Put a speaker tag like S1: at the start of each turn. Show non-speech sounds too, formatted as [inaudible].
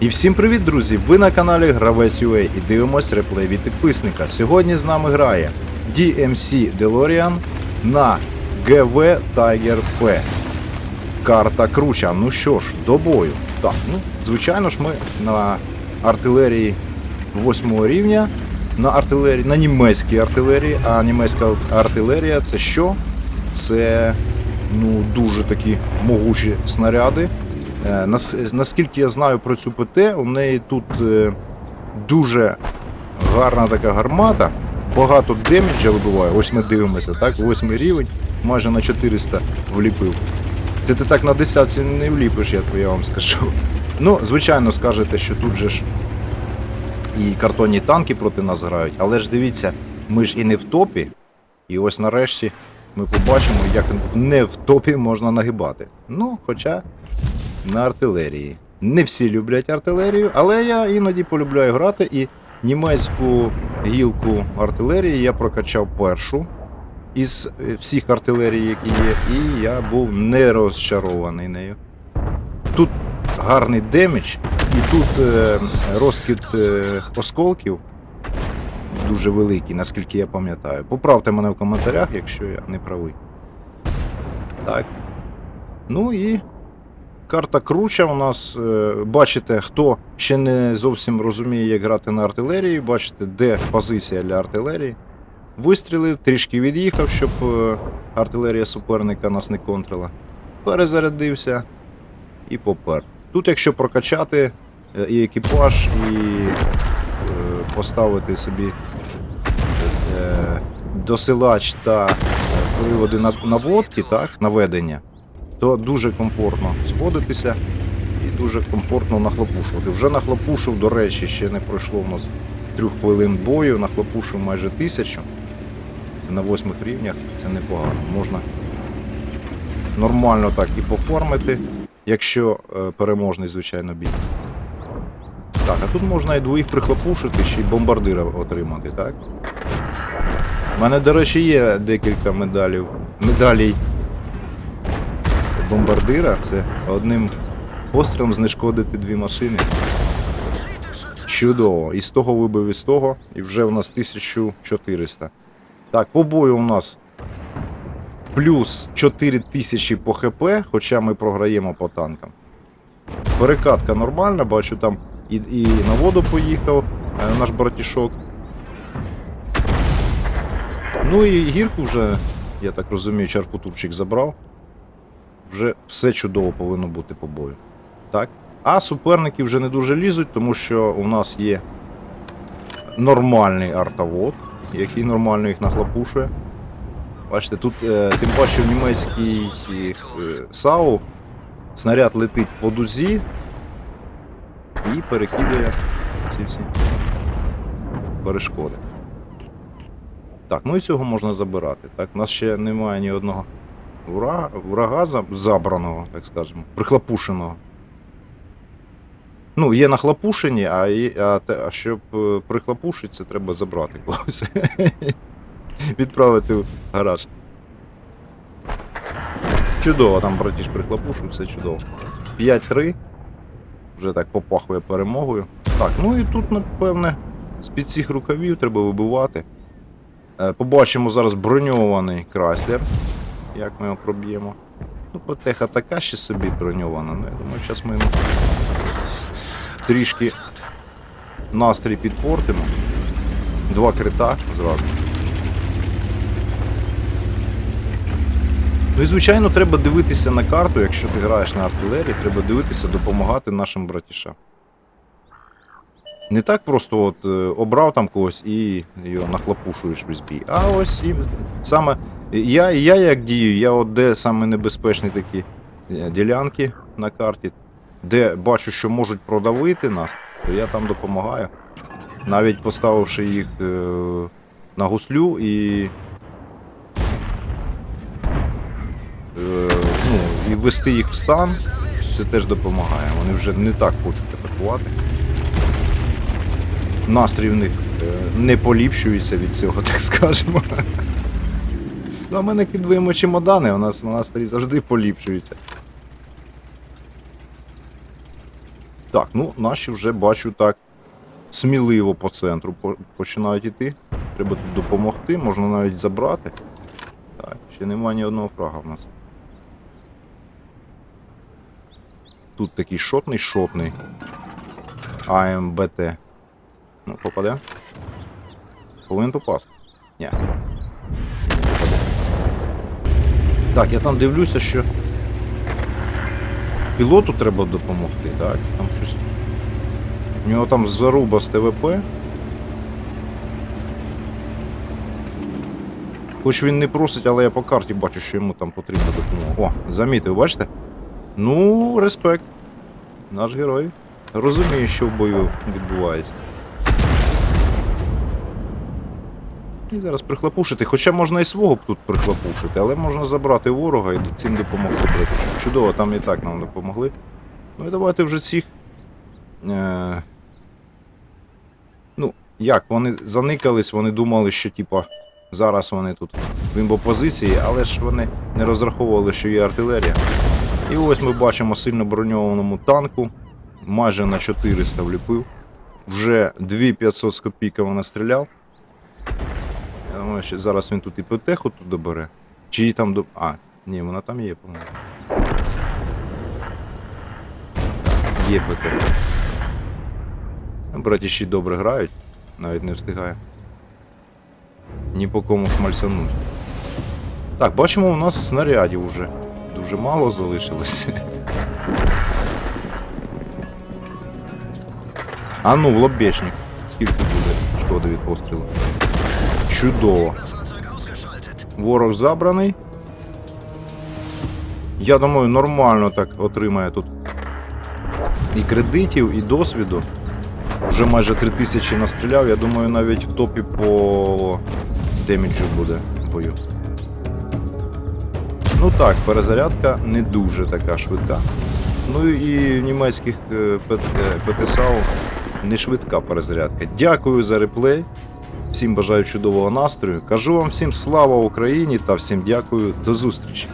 S1: І всім привіт, друзі! Ви на каналі Гравець UA і дивимось реплей від підписника. Сьогодні з нами грає DMC DeLorean на GV Tiger P. Карта круча. Ну що ж, до бою. Так, ну, звичайно ж, ми на артилерії 8 рівня. На артилерії, на німецькій артилерії, а німецька артилерія це що? Це ну, дуже такі могучі снаряди. Е, нас- Наскільки я знаю про цю ПТ, у неї тут е, дуже гарна така гармата, багато деміджа вибиває. Ось ми дивимося, так? Восьмий рівень, майже на 400 вліпив. Це ти так на десятці не вліпиш, я вам скажу. Ну, звичайно, скажете, що тут же ж і картонні танки проти нас грають, але ж дивіться, ми ж і не в топі. І ось нарешті ми побачимо, як не в топі можна нагибати. Ну, хоча на артилерії. Не всі люблять артилерію, але я іноді полюбляю грати і німецьку гілку артилерії я прокачав першу із е, всіх артилерій, які є, і я був не розчарований нею. Тут гарний демедж, і тут е, розкид е, осколків дуже великий, наскільки я пам'ятаю. Поправте мене в коментарях, якщо я не правий. Так. Ну і карта круча у нас. е, Бачите, хто ще не зовсім розуміє, як грати на артилерії, бачите, де позиція для артилерії. Вистрілив, трішки від'їхав, щоб е, артилерія суперника нас не контрила. Перезарядився і попер. Тут, якщо прокачати е, і екіпаж, і поставити собі досилач та приводи на- наводки, так, наведення, то дуже комфортно сходитися і дуже комфортно нахлопушувати. Вже нахлопушив, до речі, ще не пройшло в нас трьох хвилин бою, нахлопушив майже тисячу. Це на восьмих рівнях, це непогано. Можна нормально так і поформити, якщо е, переможний, звичайно, бій. Так, а тут можна і двоїх прихлопушити, ще й бомбардира отримати, так? У мене, до речі, є декілька медалів. Медалей бомбардира. Це одним пострілом знешкодити дві машини. Чудово. І з того вибив із того, і вже у нас 1400. Так, по бою у нас плюс 4000 по ХП, хоча ми програємо по танкам. Перекатка нормальна, бачу там і, і на воду поїхав е, наш братішок. Ну і гірку вже, я так розумію, чарфутурчик забрав. Вже все чудово повинно бути по бою. Так. А суперники вже не дуже лізуть, тому що у нас є нормальний артовод, який нормально їх нахлопушує. Бачите, тут е, тим паче в німецькій е, САУ снаряд летить по дузі і перекидує ці всі перешкоди. Так, ну і цього можна забирати. Так, у нас ще немає ні одного врага, врага забраного, так скажемо, прихлопушеного. Ну, є нахлопушені, а, а, а щоб е, прихлопушити, це треба забрати когось. [laughs] Відправити в гараж. Чудово, там братіш прихлопушив, все чудово. 5-3. Вже так попахує перемогою. Так, ну і тут, напевне, з під цих рукавів треба вибивати. Е, Побачимо зараз броньований краслер. Як ми його проб'ємо. Ну, потеха така ще собі броньована. Ну, я думаю, зараз ми йому трішки настрій підпортимо. Два крита зразу. Ну і звичайно, треба дивитися на карту, якщо ти граєш на артилерії, треба дивитися, допомагати нашим братішам. Не так просто от е, обрав там когось і його нахлопушуєш весь бій. А ось і саме я, я як дію, я от де саме небезпечні такі е, ділянки на карті, де бачу, що можуть продавити нас, то я там допомагаю. Навіть поставивши їх е, на гуслю і. Е, ну, і ввести їх в стан, це теж допомагає. Вони вже не так хочуть атакувати. Настрій в них е, не поліпшується від цього, [laughs] так скажемо. Ну, а ми накидуємо чемодани, у нас на настрій завжди поліпшується. Так, ну наші вже бачу так сміливо по центру починають іти. Треба тут допомогти, можна навіть забрати. Так, ще немає ні одного фрага в нас. Тут такий шотний шотний. АМБТ. Ну, попаде? Повинен попасти. Ні. Так, я там дивлюся, що пілоту треба допомогти, так? Там щось. У нього там заруба з ТВП. Хоч він не просить, але я по карті бачу, що йому там потрібна допомога. О, замітив, бачите? Ну, респект. Наш герой розуміє, що в бою відбувається. І зараз прихлопушити. Хоча можна і свого б тут прихлопушити, але можна забрати ворога і цим допомогти братичам. Чудово, там і так нам допомогли. Ну і давайте вже цих. Е... Ну, як, вони заникались, вони думали, що типа зараз вони тут в імбопозиції, але ж вони не розраховували, що є артилерія. І ось ми бачимо сильно броньованому танку, майже на 400 вліпив. Вже 2500 з копійками настріляв. Думаю, що зараз він тут і ПТХу тут добере. Чи її там до. А, ні, вона там є, по-моєму. Є ПТ. Братіші добре грають, навіть не встигає. Ні по кому шмальцянуть. Так, бачимо, у нас снарядів уже дуже мало залишилось. [laughs] А ну, в лобешник. Скільки буде шкоди від пострілу? Чудово. Ворог забраний. Я думаю, нормально так отримає тут і кредитів, і досвіду. Вже майже 3000 настріляв, я думаю, навіть в топі по деміджу буде бою. Ну так, перезарядка не дуже така швидка. Ну і в німецьких е, е, ПТСАУ не швидка перезарядка. Дякую за реплей. Всім бажаю чудового настрою. Кажу вам всім слава Україні та всім дякую. До зустрічі.